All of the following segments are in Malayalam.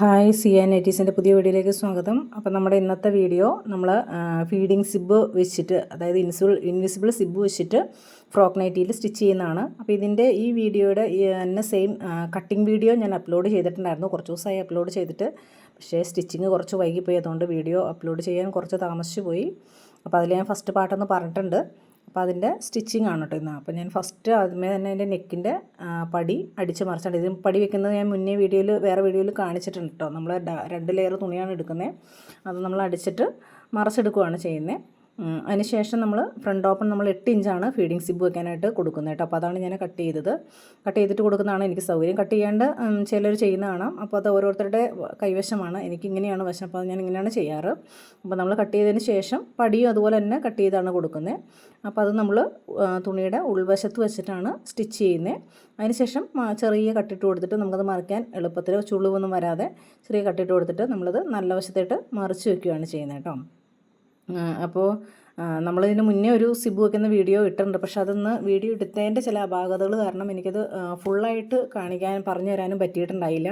ഹായ് സി എൻ എറ്റീസിന്റെ പുതിയ വീഡിയോയിലേക്ക് സ്വാഗതം. അപ്പോൾ നമ്മുടെ ഇന്നത്തെ വീഡിയോ നമ്മൾ ഫീഡിങ് സിബ് വെച്ചിട്ട് അതായത് ഇൻസിബിൾ ഇൻവിസിബിൾ സിബ് വെച്ചിട്ട് ഫ്രോക്ക് നൈറ്റിയിൽ സ്റ്റിച്ച് ചെയ്യുന്നതാണ്. അപ്പോൾ ഇതിന്റെ ഈ വീഡിയോയുടെ തന്നെ സെയിം കട്ടിങ് വീഡിയോ ഞാൻ അപ്ലോഡ് ചെയ്തിട്ടുണ്ടായിരുന്നു. കുറച്ച് ദിവസമായി അപ്ലോഡ് ചെയ്തിട്ട് പക്ഷേ സ്റ്റിച്ചിങ് കുറച്ച് വൈകിപ്പോയി. അതുകൊണ്ട് വീഡിയോ അപ്ലോഡ് ചെയ്യാൻ കുറച്ച് താമസിച്ചു പോയി അപ്പോൾ അതിൽ ഞാൻ ഫസ്റ്റ് പാർട്ടൊന്ന് പറഞ്ഞിട്ടുണ്ട്. അപ്പോൾ അതിന്റെ സ്റ്റിച്ചിങ് ആണ് കേട്ടോ ഇന്ന്. അപ്പോൾ ഞാൻ ഫസ്റ്റ് ആദ്യമേ തന്നെ എന്റെ നെക്കിന്റെ പടി അടിച്ച് മറിച്ചിട്ടുണ്ട് ഇതിന് പടി വെക്കുന്നത് ഞാൻ മുന്നേ വീഡിയോയിൽ വേറെ വീഡിയോയിൽ കാണിച്ചിട്ടുണ്ട് കേട്ടോ. നമ്മൾ രണ്ട് ലെയർ തുണിയാണ് എടുക്കുന്നത് അത് നമ്മൾ അടിച്ചിട്ട് മറിച്ചെടുക്കുകയാണ് ചെയ്യുന്നത് അതിന് ശേഷം നമ്മൾ ഫ്രണ്ട് ഓപ്പൺ നമ്മൾ എട്ട് ഇഞ്ചാണ് ഫീഡിങ് സിബ് വെക്കാനായിട്ട് കൊടുക്കുന്നത് കേട്ടോ. അപ്പോൾ അതാണ് ഞാൻ കട്ട് ചെയ്തത്. കട്ട് ചെയ്തിട്ട് കൊടുക്കുന്നതാണ് എനിക്ക് സൗകര്യം. കട്ട് ചെയ്യാണ്ട് ചിലർ ചെയ്യുന്നതാണ് അപ്പോൾ അത് ഓരോരുത്തരുടെ കൈവശമാണ്. എനിക്ക് ഇങ്ങനെയാണ് വശം. അപ്പോൾ ഞാൻ ഇങ്ങനെയാണ് ചെയ്യാറ്. അപ്പോൾ നമ്മൾ കട്ട് ചെയ്തതിന് ശേഷം പടിയും അതുപോലെ തന്നെ കട്ട് ചെയ്താണ് കൊടുക്കുന്നത് അപ്പോൾ അത് നമ്മൾ തുണിയുടെ ഉൾവശത്ത് വെച്ചിട്ടാണ് സ്റ്റിച്ച് ചെയ്യുന്നത് അതിനുശേഷം ചെറിയ കട്ടിട്ട് കൊടുത്തിട്ട് നമുക്കത് മറിക്കാൻ എളുപ്പത്തിൽ ചുളിവൊന്നും വരാതെ ചെറിയ കട്ടിട്ട് കൊടുത്തിട്ട് നമ്മളത് നല്ല വശത്തായിട്ട് മറിച്ച് വെക്കുകയാണ് ചെയ്യുന്നത് കേട്ടോ. അപ്പോൾ നമ്മളിതിന് മുന്നേ ഒരു സിബു വെക്കുന്ന വീഡിയോ ഇട്ടിട്ടുണ്ട്. പക്ഷെ അതൊന്ന് വീഡിയോ എടുത്തതിന്റെ ചില അപാകതകൾ കാരണം എനിക്കത് ഫുള്ളായിട്ട് കാണിക്കാൻ പറഞ്ഞു തരാനും പറ്റിയിട്ടുണ്ടായില്ല.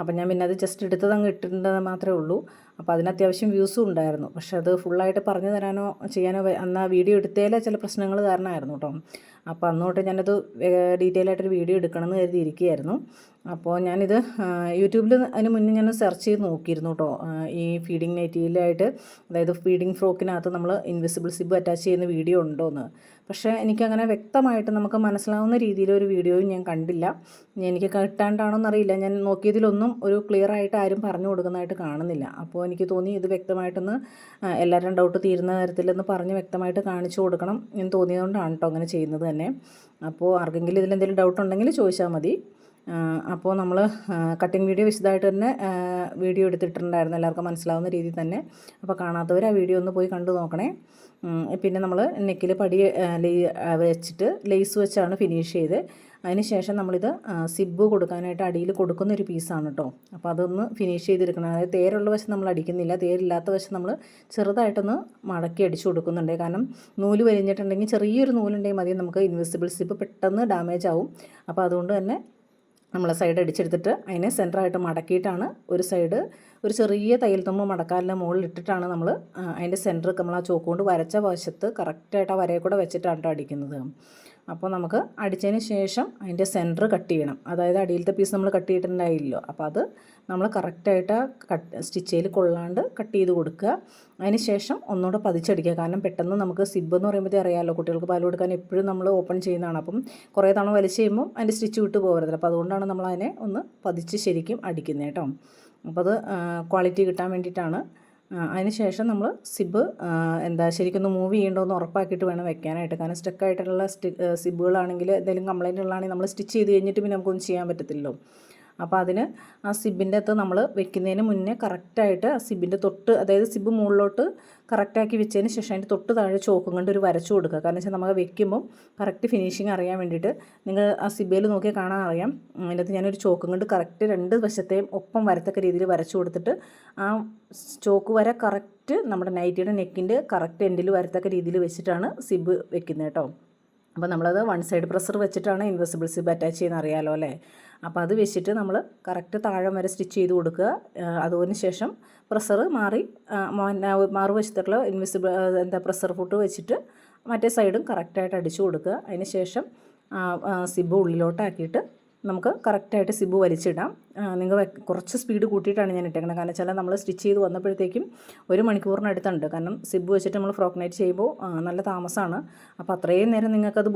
അപ്പം ഞാൻ പിന്നെ അത് ജസ്റ്റ് എടുത്തത് അങ്ങ് ഇട്ടിട്ടുണ്ടെന്ന് മാത്രമേ ഉള്ളൂ. അപ്പോൾ അതിന് അത്യാവശ്യം വ്യൂസും ഉണ്ടായിരുന്നു. പക്ഷെ അത് ഫുള്ളായിട്ട് പറഞ്ഞു തരാനോ ചെയ്യാനോ അന്ന് ആ വീഡിയോ എടുത്തതിലെ ചില പ്രശ്നങ്ങൾ കാരണമായിരുന്നു കേട്ടോ. അപ്പോൾ അന്നോട്ട് ഞാനത് ഡീറ്റെയിൽ ആയിട്ടൊരു വീഡിയോ എടുക്കണമെന്ന് കരുതിയിരിക്കുകയായിരുന്നു. അപ്പോൾ ഞാനിത് യൂട്യൂബിൽ അതിന് മുന്നേ ഞാൻ സെർച്ച് ചെയ്ത് നോക്കിയിരുന്നു കേട്ടോ. ഈ ഫീഡിങ് മെറ്റീരിയലായിട്ട് അതായത് ഫീഡിങ് ഫ്രോക്കിനകത്ത് നമ്മൾ ഇൻവിസിബിൾ സിബ് അറ്റാച്ച് ചെയ്യുന്ന വീഡിയോ ഉണ്ടോ എന്ന് പക്ഷേ എനിക്കങ്ങനെ വ്യക്തമായിട്ട് നമുക്ക് മനസ്സിലാവുന്ന രീതിയിലൊരു വീഡിയോയും ഞാൻ കണ്ടില്ല. എനിക്ക് കിട്ടാണ്ടാണോ എന്നറിയില്ല ഞാൻ നോക്കിയതിലൊന്നും ഒരു ക്ലിയർ ആയിട്ട് ആരും പറഞ്ഞു കൊടുക്കുന്നതായിട്ട് കാണുന്നില്ല. അപ്പോൾ എനിക്ക് തോന്നി ഇത് വ്യക്തമായിട്ടൊന്ന് എല്ലാവരും ഡൗട്ട് തീരുന്ന തരത്തിലൊന്ന് പറഞ്ഞ് വ്യക്തമായിട്ട് കാണിച്ചു കൊടുക്കണം എന്ന് തോന്നിയതുകൊണ്ടാണ് കേട്ടോ അങ്ങനെ ചെയ്യുന്നത് തന്നെ. അപ്പോൾ ആർക്കെങ്കിലും ഇതിലെന്തെങ്കിലും ഡൗട്ട് ഉണ്ടെങ്കിൽ ചോദിച്ചാൽ മതി. അപ്പോൾ നമ്മൾ കട്ടിങ് വീഡിയോ വിശദമായിട്ട് തന്നെ വീഡിയോ എടുത്തിട്ടുണ്ടായിരുന്നു. എല്ലാവർക്കും മനസ്സിലാവുന്ന രീതിയിൽ തന്നെ. അപ്പോൾ കാണാത്തവർ ആ വീഡിയോ ഒന്ന് പോയി കണ്ടു നോക്കണേ. പിന്നെ നമ്മൾ നെക്കിൽ പടി വെച്ചിട്ട് ലേസ് വെച്ചാണ് ഫിനിഷ് ചെയ്ത്. അതിന് ശേഷം നമ്മളിത് സിബ്ബ് കൊടുക്കാനായിട്ട് അടിയിൽ കൊടുക്കുന്ന ഒരു പീസാണ് കേട്ടോ അപ്പോൾ അതൊന്ന് ഫിനിഷ് ചെയ്തെടുക്കണം. അതായത് തേരുള്ള വശം നമ്മൾ അടിക്കുന്നില്ല. തേരില്ലാത്ത വശം നമ്മൾ ചെറുതായിട്ടൊന്ന് മടക്കി അടിച്ചു കൊടുക്കുന്നുണ്ട്. കാരണം നൂൽ വലിഞ്ഞിട്ടുണ്ടെങ്കിൽ ചെറിയൊരു നൂലുണ്ടെങ്കിൽ മതി. നമുക്ക് ഇൻവിസിബിൾ സിബ്ബ് പെട്ടെന്ന് ഡാമേജ് ആവും. അപ്പോൾ അതുകൊണ്ട് തന്നെ നമ്മൾ സൈഡ് അടിച്ചെടുത്തിട്ട് അതിനെ സെന്ററായിട്ട് മടക്കിയിട്ടാണ് ഒരു സൈഡ് ഒരു ചെറിയ തയ്യൽ തുമ്പ് മടക്കാലിന്റെ മുകളിൽ ഇട്ടിട്ടാണ് നമ്മൾ അതിന്റെ സെന്റർ നമ്മൾ ആ ചോക്ക് കൊണ്ട് വരച്ച വശത്ത് കറക്റ്റായിട്ട് ആ വരയെ കൂടെ വെച്ചിട്ടാണ് അടിക്കുന്നത്. അപ്പോൾ നമുക്ക് അടിച്ചതിന് ശേഷം അതിന്റെ സെന്റർ കട്ട് ചെയ്യണം. അതായത് അടിയിലത്തെ പീസ് നമ്മൾ കട്ട് ചെയ്തിട്ടുണ്ടായില്ലോ അപ്പോൾ അത് നമ്മൾ കറക്റ്റായിട്ട് കട്ട് സ്റ്റിച്ചയിൽ കൊള്ളാണ്ട് കട്ട് ചെയ്ത് കൊടുക്കുക. അതിന് ശേഷം ഒന്നുകൂടെ പതിച്ചടിക്കുക. കാരണം പെട്ടെന്ന് നമുക്ക് സിബ് എന്ന് പറയുമ്പോഴത്തേ അറിയാമല്ലോ കുട്ടികൾക്ക് പാൽ കൊടുക്കാൻ എപ്പോഴും നമ്മൾ ഓപ്പൺ ചെയ്യുന്നതാണ്. അപ്പം കുറേ തവണ വലിച്ച് ചെയ്യുമ്പോൾ അതിന്റെ സ്റ്റിച്ച് വിട്ട് പോകരുത്. അപ്പോൾ അതുകൊണ്ടാണ് നമ്മൾ അതിനെ ഒന്ന് പതിച്ച് ശരിക്കും അടിക്കുന്നത് കേട്ടോ. അപ്പോൾ അത് ക്വാളിറ്റി കിട്ടാൻ വേണ്ടിയിട്ടാണ് അതിന് ശേഷം നമ്മൾ സിബ് എന്താ ശരിക്കും ഒന്ന് മൂവ് ചെയ്യേണ്ടതെന്ന് ഉറപ്പാക്കിയിട്ട് വേണം വെക്കാനായിട്ട്. കാരണം സ്റ്റക്കായിട്ടുള്ള സ്റ്റി സിബുകളാണെങ്കിൽ എന്തെങ്കിലും കംപ്ലയിന്റ് ഉള്ളതാണെങ്കിൽ നമ്മൾ സ്റ്റിച്ച് ചെയ്ത് കഴിഞ്ഞിട്ട് പിന്നെ നമുക്കൊന്നും ചെയ്യാൻ പറ്റത്തില്ലല്ലോ. അപ്പോൾ അതിന് ആ സിബിന്റെ അകത്ത് നമ്മൾ വെക്കുന്നതിന് മുന്നേ കറക്റ്റായിട്ട് ആ സിബിന്റെ തൊട്ട് അതായത് സിബ് മുകളിലോട്ട് കറക്റ്റാക്കി വെച്ചതിന് ശേഷം അതിന്റെ തൊട്ട് താഴെ ചോക്കും കൊണ്ട് ഒരു വരച്ചു കൊടുക്കുക. കാരണം വെച്ചാൽ നമുക്ക് വെക്കുമ്പോൾ കറക്റ്റ് ഫിനിഷിങ് അറിയാൻ വേണ്ടിയിട്ട് നിങ്ങൾ ആ സിബയിൽ നോക്കിയാൽ കാണാൻ അറിയാം. അതിനകത്ത് ഞാനൊരു ചോക്കും കൊണ്ട് കറക്റ്റ് രണ്ട് വശത്തെയും ഒപ്പം വരത്തക്ക രീതിയിൽ വരച്ചു കൊടുത്തിട്ട് ആ ചോക്ക് വര കറക്റ്റ് നമ്മുടെ നൈറ്റിയുടെ നെക്കിന്റെ കറക്റ്റ് എൻഡിൽ വരത്തക്ക രീതിയിൽ വെച്ചിട്ടാണ് സിബ് വെക്കുന്നത് കേട്ടോ. അപ്പോൾ നമ്മളത് വൺ സൈഡ് പ്രഷർ വെച്ചിട്ടാണ് ഇൻവെസിബിൾ സിബ് അറ്റാച്ച് ചെയ്യുന്ന അറിയാലോ അല്ലേ? അപ്പോൾ അത് വെച്ചിട്ട് നമ്മൾ കറക്റ്റ് താഴം വരെ സ്റ്റിച്ച് ചെയ്ത് കൊടുക്കുക. അതിന് ശേഷം പ്രഷർ മാറി മാറുവശത്തുള്ള ഇൻവെസിബിൾ എന്താ പ്രഷർ ഫുട്ട് വെച്ചിട്ട് മറ്റേ സൈഡും കറക്റ്റായിട്ട് അടിച്ചു കൊടുക്കുക. അതിന് ശേഷം സിബ് ഉള്ളിലോട്ടാക്കിയിട്ട് നമുക്ക് കറക്റ്റായിട്ട് സിബ് വലിച്ചിടാം. നിങ്ങൾ കുറച്ച് സ്പീഡ് കൂട്ടിയിട്ടാണ് ഞാൻ ഇട്ടേക്കുന്നത് കാരണം വെച്ചാൽ നമ്മൾ സ്റ്റിച്ച് ചെയ്ത് വന്നപ്പോഴത്തേക്കും ഒരു മണിക്കൂറിനടുത്തുണ്ട് കാരണം സിബ് വെച്ചിട്ട് നമ്മൾ ഫ്രോക്ക് നൈറ്റ് ചെയ്യുമ്പോൾ നല്ല താമസമാണ് അപ്പോൾ അത്രയും നേരം നിങ്ങൾക്കത്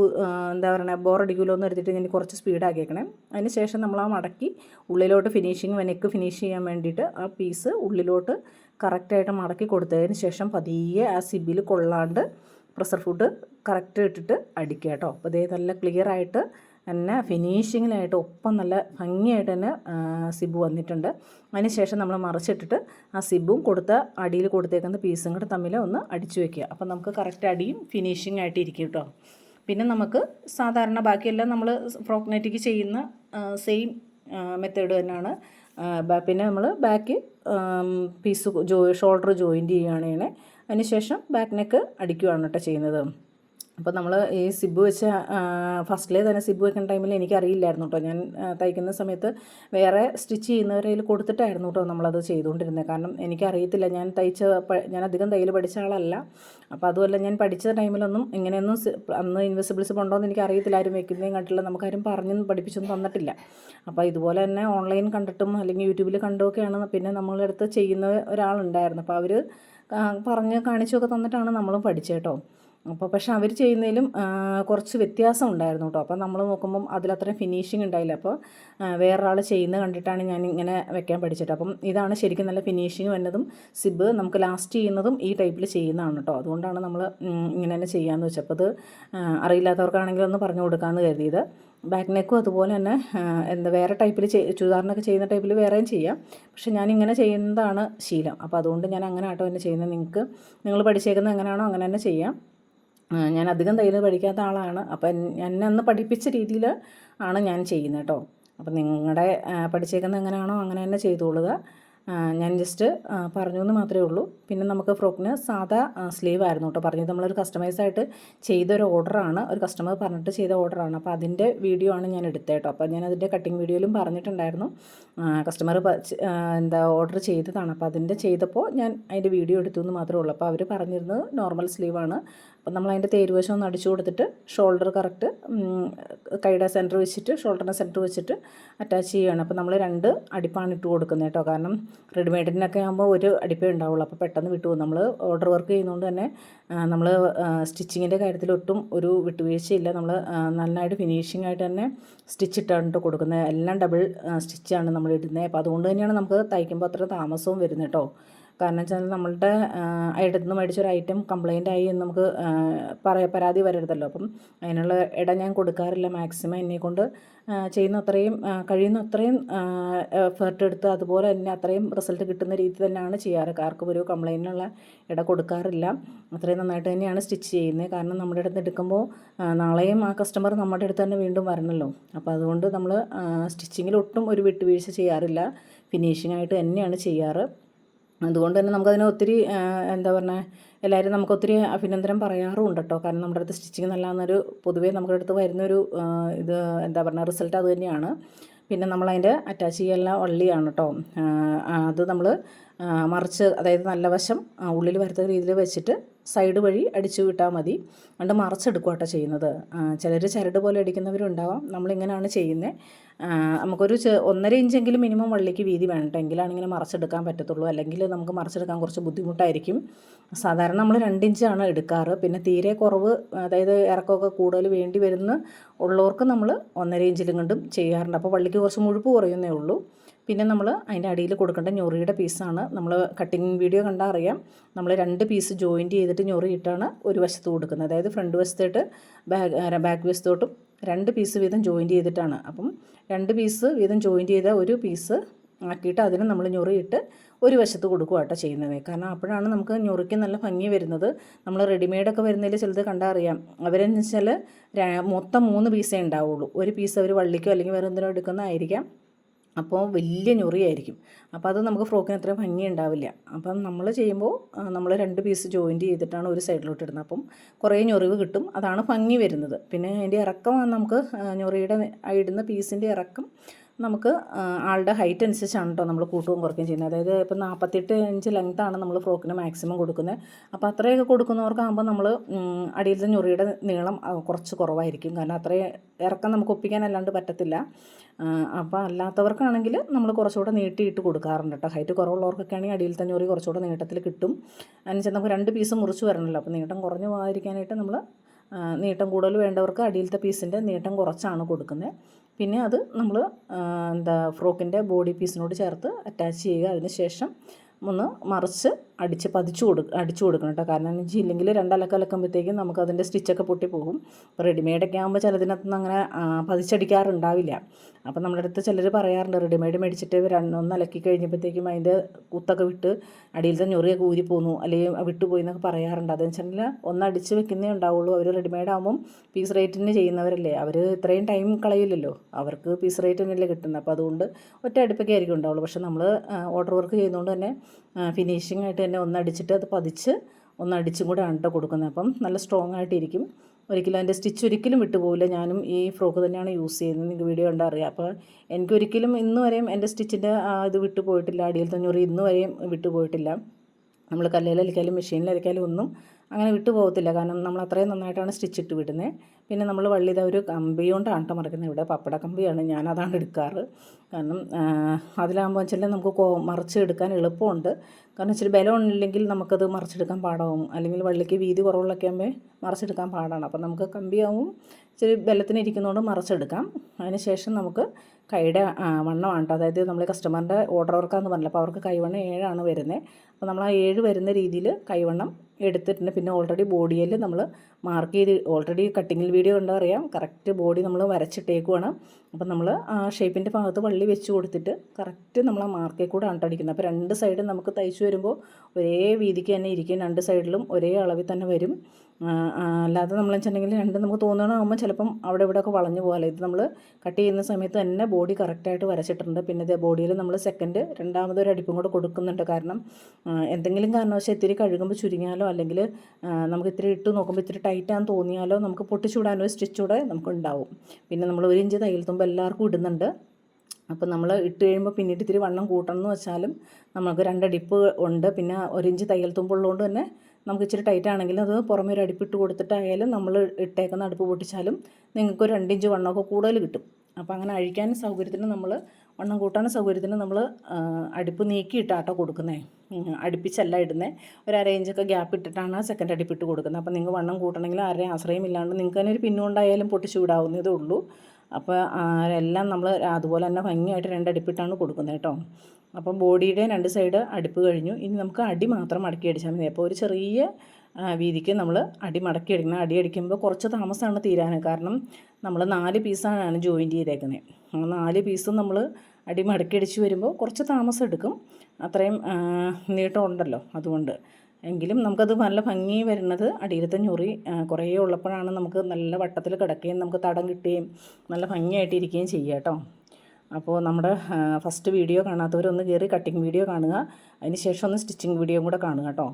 എന്താ പറയുക ബോറടിക്കുമല്ലോ എന്ന് എടുത്തിട്ട് ഞാൻ കുറച്ച് സ്പീഡാക്കിയേക്കണേ അതിന് ശേഷം നമ്മൾ ആ മടക്കി ഉള്ളിലോട്ട് ഫിനിഷിങ് നെക്ക് ഫിനിഷ് ചെയ്യാൻ വേണ്ടിയിട്ട് ആ പീസ് ഉള്ളിലോട്ട് കറക്റ്റായിട്ട് മടക്കി കൊടുത്തതിന് ശേഷം പതിയെ ആ സിബിൽ കൊള്ളാണ്ട് പ്രഷർ ഫുഡ് കറക്റ്റ് ഇട്ടിട്ട് അടിക്കുക കേട്ടോ. അപ്പോൾ ഇതേ നല്ല ക്ലിയർ ആയിട്ട് തന്നെ ഫിനിഷിങ്ങിലായിട്ട് ഒപ്പം നല്ല ഭംഗിയായിട്ട് തന്നെ സിബ് വന്നിട്ടുണ്ട്. അതിന് ശേഷം നമ്മൾ മറിച്ചിട്ടിട്ട് ആ സിബും കൊടുത്ത അടിയിൽ കൊടുത്തേക്കുന്ന പീസും കൂടെ തമ്മിൽ ഒന്ന് അടിച്ചു വയ്ക്കുക അപ്പം നമുക്ക് കറക്റ്റ് അടിയും ഫിനിഷിംഗ് ആയിട്ട് ഇരിക്കും കേട്ടോ പിന്നെ നമുക്ക് സാധാരണ ബാക്കിയെല്ലാം നമ്മൾ ഫ്രോക്ക് നെറ്റിക്ക് ചെയ്യുന്ന സെയിം മെത്തേഡ് തന്നെയാണ്. പിന്നെ നമ്മൾ ബാക്ക് പീസ് ജോ ഷോൾഡർ ജോയിന്റ് ചെയ്യുകയാണെങ്കിൽ അതിനുശേഷം ബാക്ക് നെക്ക് അടിക്കുകയാണ് കേട്ടോ ചെയ്യുന്നത്. അപ്പോൾ നമ്മൾ ഈ സിബ് വെച്ച് ഫസ്റ്റിലെ തന്നെ സിബ് വെക്കുന്ന ടൈമിൽ എനിക്കറിയില്ലായിരുന്നു കേട്ടോ ഞാൻ തയ്ക്കുന്ന സമയത്ത് വേറെ സ്റ്റിച്ച് ചെയ്യുന്നവരതിൽ കൊടുത്തിട്ടായിരുന്നു കേട്ടോ നമ്മളത് ചെയ്തുകൊണ്ടിരുന്നത്. കാരണം എനിക്കറിയത്തില്ല ഞാൻ തയ്ച്ച ഞാൻ അധികം തയ്യൽ പഠിച്ച ആളല്ല. അപ്പോൾ അതുമല്ല ഞാൻ പഠിച്ച ടൈമിലൊന്നും ഇങ്ങനെയൊന്നും അന്ന് ഇൻവിസിബിൾ സിബ് ഉണ്ടോ എന്ന് എനിക്ക് അറിയത്തില്ല ആരും വെക്കുന്നതും കണ്ടിട്ടില്ല നമുക്കാരും പറഞ്ഞും പഠിപ്പിച്ചൊന്നും തന്നിട്ടില്ല. അപ്പോൾ ഇതുപോലെ തന്നെ ഓൺലൈൻ കണ്ടിട്ടും അല്ലെങ്കിൽ യൂട്യൂബിൽ കണ്ടുമൊക്കെയാണ് പിന്നെ നമ്മളുടെ അടുത്ത് ചെയ്യുന്ന ഒരാളുണ്ടായിരുന്നു. അപ്പോൾ അവർ പറഞ്ഞ് കാണിച്ചൊക്കെ തന്നിട്ടാണ് നമ്മളും പഠിച്ചത് കേട്ടോ അപ്പോൾ പക്ഷേ അവർ ചെയ്യുന്നതിലും കുറച്ച് വ്യത്യാസം ഉണ്ടായിരുന്നു കേട്ടോ അപ്പോൾ നമ്മൾ നോക്കുമ്പം അതിലത്രയും ഫിനിഷിങ് ഉണ്ടായില്ല. അപ്പോൾ വേറൊരാൾ ചെയ്യുന്നത് കണ്ടിട്ടാണ് ഞാൻ ഇങ്ങനെ വെക്കാൻ പഠിച്ചിട്ട്. അപ്പം ഇതാണ് ശരിക്കും നല്ല ഫിനിഷിങ് വന്നതും സിബ് നമുക്ക് ലാസ്റ്റ് ചെയ്യുന്നതും ഈ ടൈപ്പിൽ ചെയ്യുന്നതാണ് കേട്ടോ അതുകൊണ്ടാണ് നമ്മൾ ഇങ്ങനെ തന്നെ ചെയ്യാമെന്ന് വെച്ചത്. അപ്പോൾ അത് അറിയില്ലാത്തവർക്കാണെങ്കിലും ഒന്ന് പറഞ്ഞു കൊടുക്കാമെന്ന് കരുതിയത്. ബാക്ക് നെക്കും അതുപോലെ തന്നെ എന്താ വേറെ ടൈപ്പിൽ ചുരിദാറിനൊക്കെ ചെയ്യുന്ന ടൈപ്പിൽ വേറെയും ചെയ്യാം. പക്ഷെ ഞാൻ ഇങ്ങനെ ചെയ്യുന്നതാണ് ശീലം. അപ്പോൾ അതുകൊണ്ട് ഞാൻ അങ്ങനെ ആട്ടോ തന്നെ ചെയ്യുന്നത്. നിങ്ങൾക്ക് നിങ്ങൾ പഠിച്ചേക്കുന്നത് എങ്ങനെയാണോ അങ്ങനെ തന്നെ ചെയ്യാം. ഞാൻ അധികം തയ്യൽ പഠിക്കാത്ത ആളാണ്. അപ്പം എന്നെ അന്ന് പഠിപ്പിച്ച രീതിയിൽ ആണ് ഞാൻ ചെയ്യുന്നത് കേട്ടോ. അപ്പം നിങ്ങളുടെ പഠിച്ചേക്കുന്നത് എങ്ങനെയാണോ അങ്ങനെ തന്നെ ചെയ്തോളുക. ഞാൻ ജസ്റ്റ് പറഞ്ഞു എന്ന് മാത്രമേ ഉള്ളൂ. പിന്നെ നമുക്ക് ഫ്രോക്കിന് സാധാ സ്ലീവ് ആയിരുന്നു കേട്ടോ. പറഞ്ഞത് നമ്മളൊരു കസ്റ്റമൈസായിട്ട് ചെയ്തൊരു ഓർഡറാണ് ഒരു കസ്റ്റമർ പറഞ്ഞിട്ട് ചെയ്ത ഓർഡറാണ് അപ്പോൾ അതിന്റെ വീഡിയോ ആണ് ഞാൻ എടുത്തത് കേട്ടോ. അപ്പോൾ ഞാൻ അതിന്റെ കട്ടിങ് വീഡിയോയിലും പറഞ്ഞിട്ടുണ്ടായിരുന്നു. കസ്റ്റമർ എന്താ ഓർഡർ ചെയ്തതാണ്. അപ്പോൾ അതിന്റെ ചെയ്തപ്പോൾ ഞാൻ അതിന്റെ വീഡിയോ എടുത്തു എന്ന് മാത്രമേ ഉള്ളൂ. അപ്പോൾ അവർ പറഞ്ഞിരുന്നത് നോർമൽ സ്ലീവാണ് അപ്പം നമ്മൾ അതിന്റെ തേരുവശം ഒന്ന് അടിച്ചു കൊടുത്തിട്ട് ഷോൾഡർ കറക്റ്റ് കൈയുടെ സെന്റർ വെച്ചിട്ട് ഷോൾഡറിന്റെ സെന്റർ വെച്ചിട്ട് അറ്റാച്ച് ചെയ്യുകയാണ്. അപ്പോൾ നമ്മൾ രണ്ട് അടിപ്പാണ് ഇട്ട് കൊടുക്കുന്നത് കേട്ടോ. കാരണം റെഡിമെയ്ഡിനൊക്കെ ആകുമ്പോൾ ഒരു അടിപ്പേ ഉണ്ടാവുള്ളൂ. അപ്പോൾ പെട്ടെന്ന് വിട്ടു നമ്മൾ ഓർഡർ വർക്ക് ചെയ്യുന്നതുകൊണ്ട് തന്നെ നമ്മൾ സ്റ്റിച്ചിങ്ങിന്റെ കാര്യത്തിൽ ഒട്ടും ഒരു വിട്ടുവീഴ്ചയില്ല നമ്മൾ നന്നായിട്ട് ഫിനിഷിംഗ് ആയിട്ട് തന്നെ സ്റ്റിച്ച് ഇട്ടാണ് കൊടുക്കുന്നത്. എല്ലാം ഡബിൾ സ്റ്റിച്ചാണ് നമ്മൾ ഇടുന്നത്. അപ്പോൾ അതുകൊണ്ട് തന്നെയാണ് നമുക്ക് തയ്ക്കുമ്പോൾ അത്ര താമസവും വരുന്നത് കേട്ടോ. കാരണം വെച്ചാൽ നമ്മളുടെ ഇടത്ത് നിന്ന് മേടിച്ചൊരു ഐറ്റം കംപ്ലൈന്റ് ആയി എന്ന് നമുക്ക് പറയ പരാതി വരരുതല്ലോ. അപ്പം അതിനുള്ള ഇട ഞാൻ കൊടുക്കാറില്ല. മാക്സിമം എന്നെ കൊണ്ട് ആ, ചെയ്യുന്ന അത്രയും കഴിയുന്ന അത്രയും എഫേർട്ട് എടുത്ത് അതുപോലെ തന്നെ അത്രയും റിസൾട്ട് കിട്ടുന്ന രീതി തന്നെയാണ് ചെയ്യാറ്. ആർക്കും ഒരു കംപ്ലൈന്റിനുള്ള ഇട കൊടുക്കാറില്ല. അത്രയും നന്നായിട്ട് തന്നെയാണ് സ്റ്റിച്ച് ചെയ്യുന്നത്. കാരണം നമ്മുടെ അടുത്ത് എടുക്കുമ്പോൾ നാളെയും ആ കസ്റ്റമർ നമ്മുടെ അടുത്ത് തന്നെ വീണ്ടും വരണമല്ലോ അപ്പോൾ അതുകൊണ്ട് നമ്മൾ സ്റ്റിച്ചിങ്ങിൽ ഒട്ടും ഒരു വിട്ടുവീഴ്ച ചെയ്യാറില്ല. ഫിനിഷിംഗ് ആയിട്ട് തന്നെയാണ് ചെയ്യാറ്. അതുകൊണ്ട് തന്നെ നമുക്കതിന് ഒത്തിരി എന്താ പറഞ്ഞത് എല്ലാവരും നമുക്ക് ഒത്തിരി അഭിനന്ദനം പറയാറുമുണ്ട് കേട്ടോ. കാരണം നമ്മുടെ അടുത്ത് സ്റ്റിച്ചിങ് നല്ലതെന്നൊരു പൊതുവേ നമ്മുടെ അടുത്ത് വരുന്നൊരു ഇത് എന്താ പറയുക റിസൾട്ട് അത് തന്നെയാണ്. പിന്നെ നമ്മളതിന്റെ അറ്റാച്ച് ചെയ്യാനുള്ള വള്ളിയാണ് കേട്ടോ. അത് നമ്മൾ മറിച്ച് അതായത് നല്ല വശം ഉള്ളിൽ വരത്തക്ക രീതിയിൽ വെച്ചിട്ട് സൈഡ് വഴി അടിച്ചു വിട്ടാൽ മതി. അതുകൊണ്ട് മറിച്ചെടുക്കുക ചെയ്യുന്നത്. ചിലർ ചരട് പോലെ അടിക്കുന്നവരുണ്ടാവാം. നമ്മളിങ്ങനെയാണ് ചെയ്യുന്നത് നമുക്കൊരു ഒന്നര ഇഞ്ചെങ്കിലും മിനിമം വള്ളിക്ക് വീതി വേണ്ട എങ്കിലാണ് ഇങ്ങനെ മറിച്ചെടുക്കാൻ പറ്റത്തുള്ളൂ. അല്ലെങ്കിൽ നമുക്ക് മറിച്ചെടുക്കാൻ കുറച്ച് ബുദ്ധിമുട്ടായിരിക്കും. സാധാരണ നമ്മൾ രണ്ട് ഇഞ്ചാണ് എടുക്കാറ്. പിന്നെ തീരെ കുറവ് അതായത് ഇറക്കമൊക്കെ കൂടുതൽ വേണ്ടി വരുന്ന ഉള്ളവർക്ക് നമ്മൾ ഒന്നര ഇഞ്ചിലും കൊണ്ടും ചെയ്യാറുണ്ട്. അപ്പോൾ വള്ളിക്ക് കുറച്ച് മുഴുപ്പ് കുറയുന്നേ ഉള്ളൂ. പിന്നെ നമ്മൾ അതിന്റെ അടിയിൽ കൊടുക്കേണ്ട ഞൊറിയുടെ പീസാണ്. നമ്മൾ കട്ടിങ് വീഡിയോ കണ്ടാൽ അറിയാം. നമ്മൾ രണ്ട് പീസ് ജോയിന്റ് ചെയ്തിട്ട് ഞൊറിയിട്ടാണ് ഒരു വശത്ത് കൊടുക്കുന്നത്. അതായത് ഫ്രണ്ട് വശത്തോട്ട് ബാക്ക് ബാക്ക് വശത്തോട്ടും രണ്ട് പീസ് വീതം ജോയിന്റ് ചെയ്തിട്ടാണ്. അപ്പം രണ്ട് പീസ് വീതം ജോയിന്റ് ചെയ്ത ഒരു പീസ് ആക്കിയിട്ട് അതിന് നമ്മൾ ഞൊറിയിട്ട് ഒരു വശത്ത് കൊടുക്കുക കേട്ടോ ചെയ്യുന്നത്. കാരണം അപ്പോഴാണ് നമുക്ക് ഞൊറിക്ക് നല്ല ഭംഗി വരുന്നത്. നമ്മൾ റെഡിമെയ്ഡൊക്കെ വരുന്നതിൽ ചിലത് കണ്ടാൽ അറിയാം. അവരെന്ന് വെച്ചാൽ മൊത്തം മൂന്ന് പീസേ ഉണ്ടാവുള്ളൂ. ഒരു പീസ് അവർ വള്ളിക്കോ അല്ലെങ്കിൽ വേറെ എന്തിനോ എടുക്കുന്നതായിരിക്കാം. അപ്പോൾ വലിയ ഞൊറിയായിരിക്കും. അപ്പോൾ അത് നമുക്ക് ഫ്രോക്കിന് അത്ര ഭംഗി ഉണ്ടാവില്ല. അപ്പം നമ്മൾ ചെയ്യുമ്പോൾ നമ്മൾ രണ്ട് പീസ് ജോയിന്റ് ചെയ്തിട്ടാണ് ഒരു സൈഡിലോട്ട് ഇടുന്നത്. അപ്പം കുറേ ഞൊറിവ് കിട്ടും. അതാണ് ഭംഗി വരുന്നത്. പിന്നെ അതിന്റെ ഇറക്കമാണ് നമുക്ക് ഞൊറിയുടെ ഇടുന്ന പീസിന്റെ ഇറക്കം നമുക്ക് ആളുടെ ഹൈറ്റ് അനുസരിച്ചാണ് കേട്ടോ നമ്മൾ കൂട്ടുകയും കുറയ്ക്കുകയും ചെയ്യുന്നത്. അതായത് ഇപ്പോൾ നാൽപ്പത്തെട്ട് ഇഞ്ച് ലെങ്ത്താണ് നമ്മൾ ഫ്രോക്കിന് മാക്സിമം കൊടുക്കുന്നത്. അപ്പോൾ അത്രയൊക്കെ കൊടുക്കുന്നവർക്കാകുമ്പോൾ നമ്മൾ അടിയിലത്തെ ഞൊറിയുടെ നീളം കുറച്ച് കുറവായിരിക്കും. കാരണം അത്രയും ഇറക്കം നമുക്ക് ഒപ്പിക്കാൻ അല്ലാണ്ട് പറ്റത്തില്ല അപ്പോൾ അല്ലാത്തവർക്കാണെങ്കിൽ നമ്മൾ കുറച്ചുകൂടെ നീട്ടിയിട്ട് കൊടുക്കാറുണ്ട് കേട്ടോ ഹൈറ്റ് കുറവുള്ളവർക്കൊക്കെ ആണെങ്കിൽ അടിയിലത്തെ ഞൊറി കുറച്ചുകൂടെ നീട്ടത്തിൽ കിട്ടും. അതിനുവെച്ചാൽ നമുക്ക് രണ്ട് പീസ് മുറിച്ച് വരണമല്ലോ അപ്പോൾ നീട്ടം കുറഞ്ഞു പോകാതിരിക്കാനായിട്ട് നമ്മൾ നീട്ടം കൂടുതൽ വേണ്ടവർക്ക് അടിയിലത്തെ പീസിന്റെ നീട്ടം കുറച്ചാണ് കൊടുക്കുന്നത്. പിന്നെ അത് നമ്മൾ എന്താ ഫ്രോക്കിന്റെ ബോഡി പീസിനോട് ചേർത്ത് അറ്റാച്ച് ചെയ്യുക. അതിന് ശേഷം ഒന്ന് മറിച്ച് അടിച്ച് പതിച്ചു കൊടു അടിച്ചു കൊടുക്കണം കേട്ടോ. കാരണം എന്ന് വെച്ചാൽ ഇല്ലെങ്കിൽ രണ്ടലക്ക അലക്കുമ്പോഴത്തേക്കും നമുക്ക് അതിന്റെ സ്റ്റിച്ചൊക്കെ പൊട്ടി പോകും. അപ്പോൾ റെഡിമെയ്ഡൊക്കെ ആകുമ്പോൾ ചിലതിനകത്തുനിന്ന് അങ്ങനെ പതിച്ചടിക്കാറുണ്ടാവില്ല. അപ്പോൾ നമ്മുടെ അടുത്ത് ചിലർ പറയാറുണ്ട് റെഡിമെയ്ഡ് മേടിച്ചിട്ട് രണ്ടൊന്ന് അലക്കി കഴിഞ്ഞപ്പോഴത്തേക്കും അതിന്റെ കുത്തൊക്കെ വിട്ട് അടിയിലത്തെ ഞൊറിയൊക്കെ ഊരി പോന്നു അല്ലെങ്കിൽ വിട്ടുപോയി എന്നൊക്കെ പറയാറുണ്ട്. അതെന്ന് വെച്ചാൽ ഒന്ന് അടിച്ച് വെക്കുന്നേ ഉണ്ടാവുള്ളൂ. അവർ റെഡിമെയ്ഡ് ആകുമ്പം പീസ് റേറ്റിന് ചെയ്യുന്നവരല്ലേ അവർ ഇത്രയും ടൈം കളയില്ലല്ലോ. അവർക്ക് പീസ് റേറ്റ് തന്നെയല്ലേ കിട്ടുന്നത്. അപ്പോൾ അതുകൊണ്ട് ഒറ്റ അടുപ്പൊക്കെ ആയിരിക്കും ഉണ്ടാവുള്ളൂ. പക്ഷെ നമ്മൾ ഓർഡർ വർക്ക് ചെയ്യുന്നതുകൊണ്ട് തന്നെ ഫിനിഷിംഗ് ആയിട്ട് തന്നെ ഒന്നടിച്ചിട്ട് അത് പതിച്ച് ഒന്നടിച്ചും കൂടെ കേട്ടോ കൊടുക്കുന്നത്. അപ്പം നല്ല സ്ട്രോങ് ആയിട്ടിരിക്കും. ഒരിക്കലും അതിന്റെ സ്റ്റിച്ച് ഒരിക്കലും വിട്ടുപോകില്ല ഞാനും ഈ ഫ്രോക്ക് തന്നെയാണ് യൂസ് ചെയ്യുന്നത്. നിങ്ങൾക്ക് വീഡിയോ കണ്ടാൽ അറിയാം. അപ്പോൾ എനിക്കൊരിക്കലും ഇന്ന് വരെയും എന്റെ സ്റ്റിച്ചിന്റെ ഇത് വിട്ടു പോയിട്ടില്ല. അടിയിൽ തഞ്ഞൂറി ഇന്ന് വരെയും വിട്ടു പോയിട്ടില്ല. നമ്മൾ കല്ലിൽ അലക്കാലും മെഷീനിൽ അലക്കാലും ഒന്നും അങ്ങനെ വിട്ടു പോകത്തില്ല. കാരണം നമ്മൾ അത്രയും നന്നായിട്ടാണ് സ്റ്റിച്ചിട്ട് വിടുന്നത് പിന്നെ നമ്മൾ വള്ളി ഇതാ ഒരു കമ്പി കൊണ്ടാണ് കേട്ടോ മറിക്കുന്നത്. ഇവിടെ പപ്പട കമ്പിയാണ്. ഞാനതാണ് എടുക്കാറ്. കാരണം അതിലാകുമ്പോൾ വെച്ചാൽ നമുക്ക് കോ മറിച്ചെടുക്കാൻ എളുപ്പമുണ്ട്. കാരണം ഇച്ചിരി ബലം ഉണ്ടെങ്കിൽ നമുക്കത് മറിച്ചെടുക്കാൻ പാടാവും. അല്ലെങ്കിൽ വള്ളിക്ക് വീതി കുറവുള്ളൊക്കെ ആകുമ്പോൾ മറിച്ചെടുക്കാൻ പാടാണ്. അപ്പം നമുക്ക് കമ്പിയാവും. ഇച്ചിരി ബലത്തിന് ഇരിക്കുന്നതുകൊണ്ട് മറിച്ചെടുക്കാം. അതിന് ശേഷം നമുക്ക് കൈയുടെ വണ്ണമാണ് കേട്ടോ അതായത് നമ്മൾ കസ്റ്റമറിന്റെ ഓർഡർ വർക്കാന്ന് പറഞ്ഞില്ല. അപ്പോൾ അവർക്ക് കൈവണ്ണം ഏഴാണ് വരുന്നത് അപ്പോൾ നമ്മൾ ആ ഏഴ് വരുന്ന രീതിയിൽ കൈവണ്ണം എടുത്തിട്ടുണ്ട്. പിന്നെ ഓൾറെഡി ബോഡിയിൽ നമ്മൾ മാർക്ക് ചെയ്ത് ഓൾറെഡി കട്ടിങ്ങിൽ വീഡിയോ കണ്ടാൽ അറിയാം. കറക്റ്റ് ബോഡി നമ്മൾ വരച്ചിട്ടേക്കുവാണ്. അപ്പം നമ്മൾ ആ ഷേപ്പിന്റെ ഭാഗത്ത് വള്ളി വെച്ച് കൊടുത്തിട്ട് കറക്റ്റ് നമ്മൾ ആ മാർക്കിൽ കൂടെ അണ്ടടിക്കുന്നത് അപ്പോൾ രണ്ട് സൈഡും നമുക്ക് തയ്ച്ചു വരുമ്പോൾ ഒരേ വീതിക്ക് തന്നെ ഇരിക്കും. രണ്ട് സൈഡിലും ഒരേ അളവിൽ തന്നെ വരും. അല്ലാതെ നമ്മൾ വെച്ചിട്ടുണ്ടെങ്കിൽ രണ്ട് നമുക്ക് തോന്നണമാകുമ്പോൾ ചിലപ്പം അവിടെ ഇവിടെ ഒക്കെ വളഞ്ഞു പോകാലോ ഇത് നമ്മൾ കട്ട് ചെയ്യുന്ന സമയത്ത് തന്നെ ബോഡി കറക്റ്റായിട്ട് വരച്ചിട്ടുണ്ട്. പിന്നെ ഇതേ ബോഡിയിൽ നമ്മൾ സെക്കൻഡ് രണ്ടാമതൊരു അടിപ്പും കൂടെ കൊടുക്കുന്നുണ്ട്. കാരണം എന്തെങ്കിലും കാരണവശാൽ ഇത്തിരി കഴുകുമ്പോൾ ചുരുങ്ങിയാലോ അല്ലെങ്കിൽ നമുക്ക് ഇത്തിരി ഇട്ട് നോക്കുമ്പോൾ ഇത്തിരി ടൈറ്റാന്ന് തോന്നിയാലോ നമുക്ക് പൊട്ടിച്ചൂടാനോ സ്റ്റിച്ചൂടെ നമുക്ക് ഉണ്ടാവും പിന്നെ നമ്മൾ ഒരു ഇഞ്ച് തയ്യൽ തുമ്പ് എല്ലാവർക്കും ഇടുന്നുണ്ട്. അപ്പോൾ നമ്മൾ ഇട്ട് കഴിയുമ്പോൾ പിന്നീട് ഇത്തിരി വണ്ണം കൂട്ടണം എന്ന് വെച്ചാലും നമുക്ക് രണ്ട് അടിപ്പ് ഉണ്ട്. പിന്നെ ഒരു ഇഞ്ച് തയ്യൽ തുമ്പുള്ളതുകൊണ്ട് തന്നെ നമുക്ക് ഇച്ചിരി ടൈറ്റ് ആണെങ്കിലും അത് പുറമേ ഒരു അടുപ്പിട്ട് കൊടുത്തിട്ടായാലും നമ്മൾ ഇട്ടേക്കുന്ന അടുപ്പ് പൊട്ടിച്ചാലും നിങ്ങൾക്ക് ഒരു രണ്ടിഞ്ച് വണ്ണമൊക്കെ കൂടുതൽ കിട്ടും. അപ്പോൾ അങ്ങനെ അഴിക്കാൻ സൗകര്യത്തിന് നമ്മൾ വണ്ണം കൂട്ടാൻ സൗകര്യത്തിന് നമ്മൾ അടുപ്പ് നീക്കിയിട്ടാട്ടോ കൊടുക്കുന്നത് അടുപ്പിച്ചല്ല ഇടുന്നത് ഒരു അര ഇഞ്ചൊക്കെ ഗ്യാപ്പ് ഇട്ടിട്ടാണ് സെക്കൻഡ് അടുപ്പിട്ട് കൊടുക്കുന്നത്. അപ്പോൾ നിങ്ങൾക്ക് വണ്ണം കൂട്ടണമെങ്കിൽ ആരെയും ആശ്രയം ഇല്ലാണ്ട് നിങ്ങൾക്ക് തന്നെ ഒരു പിന്നുകൊണ്ടായാലും പൊട്ടിച്ചു വിടാവുന്നതേ ഉള്ളൂ. അപ്പോൾ എല്ലാം നമ്മൾ അതുപോലെ തന്നെ ഭംഗിയായിട്ട് രണ്ടടിപ്പിട്ടാണ് കൊടുക്കുന്നത് കേട്ടോ. അപ്പം ബോഡിയുടെ രണ്ട് സൈഡ് അടുപ്പ് കഴിഞ്ഞു. ഇനി നമുക്ക് അടി മാത്രം മടക്കി അടിച്ചാൽ മതി. അപ്പോൾ ഒരു ചെറിയ വീതിക്ക് നമ്മൾ അടി മടക്കി അടിക്കണം. അടി അടിക്കുമ്പോൾ കുറച്ച് താമസമാണ് തീരാൻ കാരണം നമ്മൾ നാല് പീസാണ് ജോയിന്റ് ചെയ്തേക്കുന്നത് നാല് പീസും നമ്മൾ അടി മടക്കി അടിച്ച് വരുമ്പോൾ കുറച്ച് താമസം എടുക്കും. അത്രയും നീട്ടം ഉണ്ടല്ലോ അതുകൊണ്ട്. എങ്കിലും നമുക്കത് നല്ല ഭംഗി വരുന്നത് അടിയിലത്തെ ഞൊറി കുറേ ഉള്ളപ്പോഴാണ് നമുക്ക് നല്ല വട്ടത്തിൽ കിടക്കുകയും നമുക്ക് തടം കിട്ടുകയും നല്ല ഭംഗിയായിട്ട് ഇരിക്കുകയും ചെയ്യുക കേട്ടോ. അപ്പോൾ നമ്മുടെ ഫസ്റ്റ് വീഡിയോ കാണാത്തവരൊന്ന് കയറി കട്ടിങ് വീഡിയോ കാണുക. അതിന് ശേഷം ഒന്ന് സ്റ്റിച്ചിങ് വീഡിയോ കൂടെ കാണുക കേട്ടോ.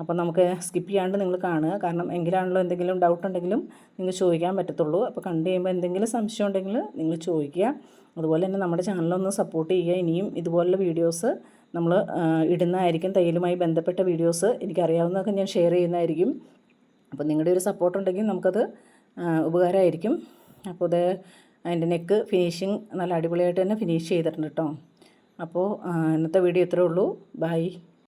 അപ്പോൾ നമുക്ക് സ്കിപ്പ് ചെയ്യാണ്ട് നിങ്ങൾ കാണുക. കാരണം എങ്കിലാണല്ലോ എന്തെങ്കിലും ഡൗട്ട് ഉണ്ടെങ്കിലും നിങ്ങൾ ചോദിക്കാൻ പറ്റത്തുള്ളൂ. അപ്പോൾ കണ്ടു കഴിയുമ്പോൾ എന്തെങ്കിലും സംശയം ഉണ്ടെങ്കിൽ നിങ്ങൾ ചോദിക്കുക. അതുപോലെ തന്നെ നമ്മുടെ ചാനലൊന്ന് സപ്പോർട്ട് ചെയ്യുക. ഇനിയും ഇതുപോലുള്ള വീഡിയോസ് നമ്മൾ ഇടുന്നതായിരിക്കും. തയ്യലുമായി ബന്ധപ്പെട്ട വീഡിയോസ് എനിക്കറിയാവുന്നതൊക്കെ ഞാൻ ഷെയർ ചെയ്യുന്നതായിരിക്കും. അപ്പോൾ നിങ്ങളുടെ ഒരു സപ്പോർട്ട് ഉണ്ടെങ്കിൽ നമുക്കത് ഉപകാരമായിരിക്കും. അപ്പോൾ അത് അതിന്റെ നെക്ക് ഫിനിഷിങ് നല്ല അടിപൊളിയായിട്ട് തന്നെ ഫിനിഷ് ചെയ്തിട്ടുണ്ട് കേട്ടോ. അപ്പോൾ ഇന്നത്തെ വീഡിയോ ഇത്രേ ഉള്ളൂ. ബൈ.